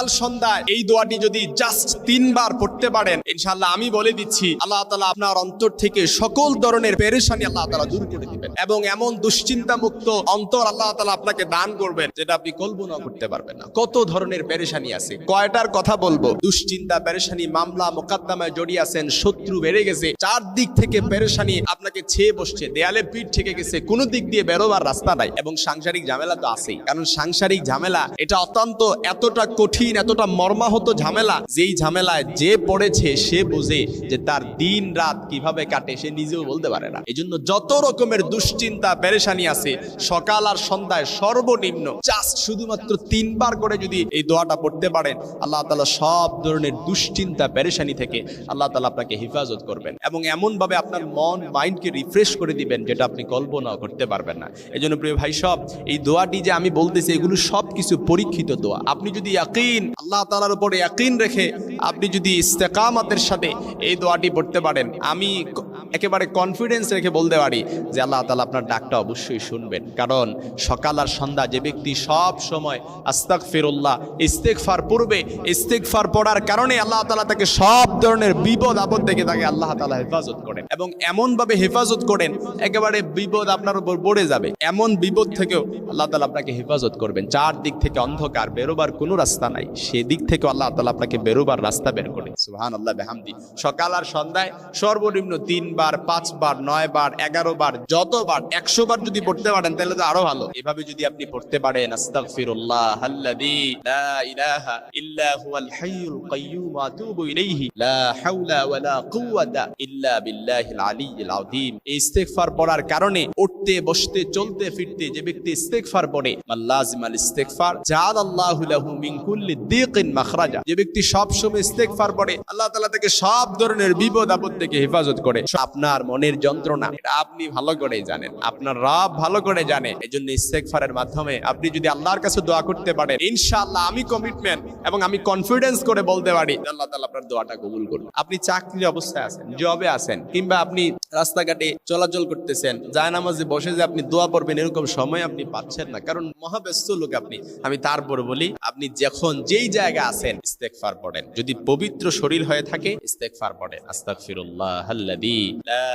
সকাল সন্ধ্যায় এই দোয়াটি যদি জাস্ট তিনবার পড়তে পারেন, ইনশাআল্লাহ আমি বলে দিচ্ছি, আল্লাহ তালা আপনার অন্তর থেকে সকল ধরনের পেরেশানি আল্লাহ তালা দূর করে দিবেন এবং এমন দুশ্চিন্তা মুক্ত অন্তর আল্লাহ তালা আপনাকে দান করবেন যেটা আপনি কল্পনা করতে পারবেন না। কত ধরনের পেরেশানি আছে? কয়টার কথা বলব? দুশ্চিন্তা, পেরেশানি, মামলা, মোকদ্দমায় জড়িয়ে আছেন, শত্রু বেড়ে গেছে, চারদিক থেকে পেরেশানি আপনাকে ছেয়ে বসছে, দেয়ালে পিঠ থেকে গেছে, কোনো দিক দিয়ে বেরোবার রাস্তা নাই এবং সাংসারিক ঝামেলা তো আছেই। কারণ সাংসারিক ঝামেলা, এটা অত্যন্ত এতটা কঠিন এতটা মর্মাহত ঝামেলা, যেই ঝামেলায় যে পড়েছে সে বোঝে যে তার দিন রাত কীভাবে কাটে সে নিজেও বলতে পারে না। এই জন্য যত রকমের দুশ্চিন্তা, পেরেশানি আছে, সকাল আর সন্ধ্যায় সর্বনিম্ন জাস্ট শুধুমাত্র তিনবার করে যদি এই দোয়াটা পড়তে পারেন, আল্লাহ তালা সব ধরনের দুশ্চিন্তা, পেরেশানি থেকে আল্লাহ তালা আপনাকে হেফাজত করবেন এবং এমনভাবে আপনার মন, মাইন্ডকে রিফ্রেশ করে দিবেন যেটা আপনি কল্পনাও করতে পারবেন না। এই জন্য প্রিয় ভাই সব, এই দোয়াটি যে আমি বলতেছি, এগুলো সব কিছু পরীক্ষিত দোয়া। আপনি যদি ইয়াকিন আল্লাহ তালার উপরে ইয়াকিন রেখে আপনি যদি ইস্তেকামাতের সাথে এই দোয়াটি পড়তে পারেন আমি একেবারে কনফিডেন্স রেখে বলতে পারি যে আল্লাহ তালা আপনার ডাকটা অবশ্যই শুনবেন। কারণ সকাল আর সন্ধ্যা যে ব্যক্তি সব সময় আস্তাক ফিরুল্লাহ ইস্তেকফার পূর্বে ইস্তেকফার পড়ার কারণে আল্লাহ তালা তাকে সব ধরনের বিপদ আপদ থেকে তাকে আল্লাহ তালা হেফাজত করেন এবং এমন ভাবে হেফাজত করেন, একেবারে বিপদ আপনার উপর পড়ে যাবে। এমন বিপদ থেকেও আল্লাহ তালা আপনাকে হেফাজত করবেন। চার দিক থেকে অন্ধকার, বেরোবার কোনো রাস্তা নাই। সেদিক থেকে আল্লাহ তালা আপনাকে বেরোবার রাস্তা বের করে সুহান আল্লাহ বেহামদি। সকাল আর সন্ধ্যায় সর্বনিম্ন তিনবার পাঁচবার নয় বার, এগারো বার যতবার একশো বার যদি পড়তে পারেন, তাহলে তো আরও ভালো। এভাবে যদি আপনি পড়তে পারেন যে ব্যক্তি পড়ে, আল্লাহ তাআলা তাকে সব ধরনের বিপদ আপদ থেকে হেফাজত করে। আপনার মনের যন্ত্রণা, এটা আপনি ভালো করেই জানেন। আপনার রব ভালো করে জানে। এজন্য ইস্তেগফারের মাধ্যমে আপনি যদি আল্লাহর কাছে দোয়া করতে পারেন, ইনশাআল্লাহ আমি কমিটমেন্ট এবং আমি কনফিডেন্স করে বলতে পারি আল্লাহ তাআলা আপনার দোয়াটা কবুল করবে। আপনি চাকরির অবস্থায় আছেন জবে আছেন, কিংবা আপনি রাস্তাঘাটে চলাচল করতেছেন যায় নামাজে বসে যে আপনি দোয়া পড়বেন, এরকম সময় আপনি পাচ্ছেন না। কারণ মহাব্যস্ত লোক আপনি। আমি তারপর বলি, আপনি যখন যেই জায়গা আছেন, ইস্তেগফার পড়েন। যদি পবিত্র শরীর হয়ে থাকে, ইস্তেগফার পড়েন। আস্তাগফিরুল্লাহ আল্লাযী আমরা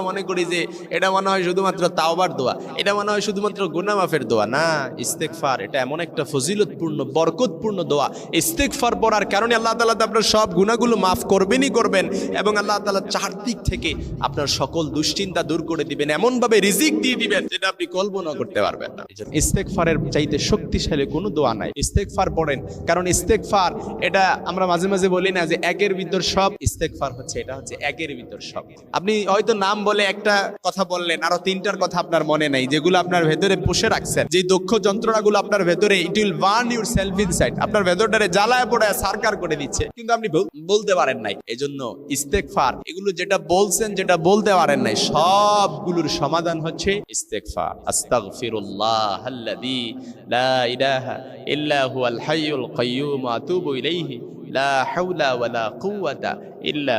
মনে করি যে এটা মনে হয় শুধুমাত্র তাওবার দোয়া, এটা মনে হয় শুধুমাত্র গুনাহ মাফের দোয়া। না, ইস্তেগফার এটা এমন একটা ফজিলতপূর্ণ, বরকতপূর্ণ দোয়া। ইস্তেগফার পড়ার কারণে আল্লাহ তাআলা তো আপনার সব গুনাহগুলো মাফ করবেনই করবেন এবং আল্লাহ তাআলা চারদিক থেকে আপনার সকল দুশ্চিন্তা দূর করে দিবেন এমন ভাবে রিজিক দিয়ে দিবেন যেটা আপনি কল্পনা করতে পারবেন না। ইস্তেগফারের চাইতে শক্তিশালী কোনো দোয়া নাই। ইস্তেগফার পড়েন, কারণ ইস্তেগফার, এটা আমরা মাঝে মাঝে বলি না যে একের ভিতর সব, ইস্তেগফার হচ্ছে, এটা হচ্ছে একের ভিতর সব। আপনি হয়তো নাম বলে একটা কথা বললেন, আরও তিনটার কথা আপনার মনে নাই, যেগুলো আপনার ভেতরে পুষে রাখছেন। যে দক্ষ যন্ত্রণাগুলো আপনার ভেতরে it will burn yourself inside আপনার ভেতরটারে জ্বালায় পড়ে সারকার করে দিচ্ছে কিন্তু আপনি বলতে পারেন নাই। এজন্য ইস্তেকফার, এগুলো যেটা বলছেন, যেটা বলতে পারেন নাই, সবগুলোর সমাধান হচ্ছে ইস্তেকফার। আস্তাগফিরুল্লাহ আল্লাযী ইল্লা হুয়াল হাইয়ুল কাইয়্যুম লা ইল্লা